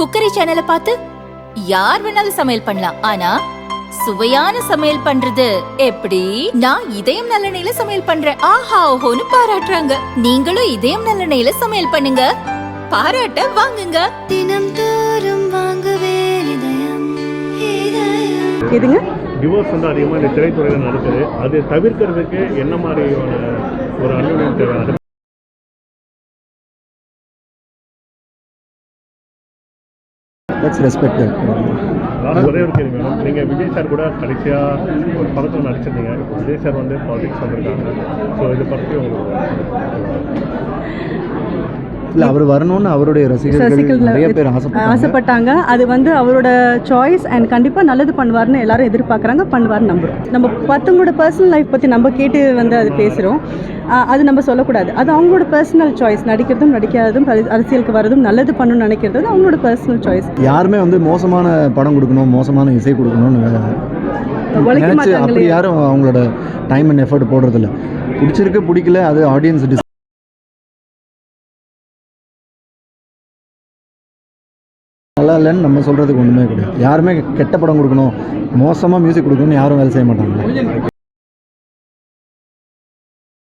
Cookery சேனலை பார்த்து யார் வேணாலும் சமையல் பண்ணலாம். ஆனா சுவையான சமையல் பண்றது எப்படி? நான் இதயம் நல்லெண்ணெயில சமையல் பண்றேன். ஆஹா ஓஹோன்னு பாராட்டுறாங்க. நீங்களும் இதயம் நல்லெண்ணெயில சமையல் பண்ணுங்க. பாராட்ட வாங்குங்க. தினம் தோறும் வாங்குவே எதுங்க? டிவோர்ஸ் வந்து அதிகமாக இந்த திரைத்துறையில் நடக்குது. அது தவிர்க்கிறதுக்கு என்ன மாதிரியான ஒரு அலுவலகம் தேவை? தட்ஸ் ரெஸ்பெக்டட் ஒரே ஒரு கேள்வி மேடம். நீங்கள் விஜய் சார் கூட கடைசியாக ஒரு படத்தில் நடிச்சிருந்தீங்க. இப்போ விஜய் சார் வந்து பாலிடிக்ஸ் வந்திருக்காங்க. ஸோ இதை பற்றி உங்களுக்கு இல்லை அவர் வரணும்னு அவருடைய ரசிகர்கள் நிறைய பேர் ஆசைப்பட்டாங்க. அது வந்து அவரோட சாய்ஸ் அண்ட் கண்டிப்பாக நல்லது பண்ணுவார்னு எல்லாரும் எதிர்பார்க்குறாங்க பண்ணுவார்னு நம்புறோம். நம்ம மற்றவங்களோட பர்சனல் லைஃப் பற்றி நம்ம கேட்டு வந்து அது பேசுகிறோம் அது நம்ம சொல்லக்கூடாது. அது அவங்களோட பர்சனல் சாய்ஸ் நடிக்கிறதும் நடிக்காததும் அரசி- அரசியலுக்கு வரதும் நல்லது பண்ணணும்னு நினைக்கிறது அவங்களோட பர்சனல் சாய்ஸ் யாருமே வந்து மோசமான படம் கொடுக்கணும் மோசமான இசை கொடுக்கணும்னு அப்படி யாரும் அவங்களோட டைம் அண்ட் எஃபர்ட் போடுறதில்ல. பிடிச்சிருக்கு பிடிக்கல அது ஆடியன்ஸ் நல்லா இல்லைன்னு நம்ம சொல்கிறதுக்கு ஒன்றுமே கிடையாது. யாருமே கெட்ட படம் கொடுக்கணும் மோசமாக மியூசிக் கொடுக்கணும்னு யாரும் வேலை செய்ய மாட்டாங்க.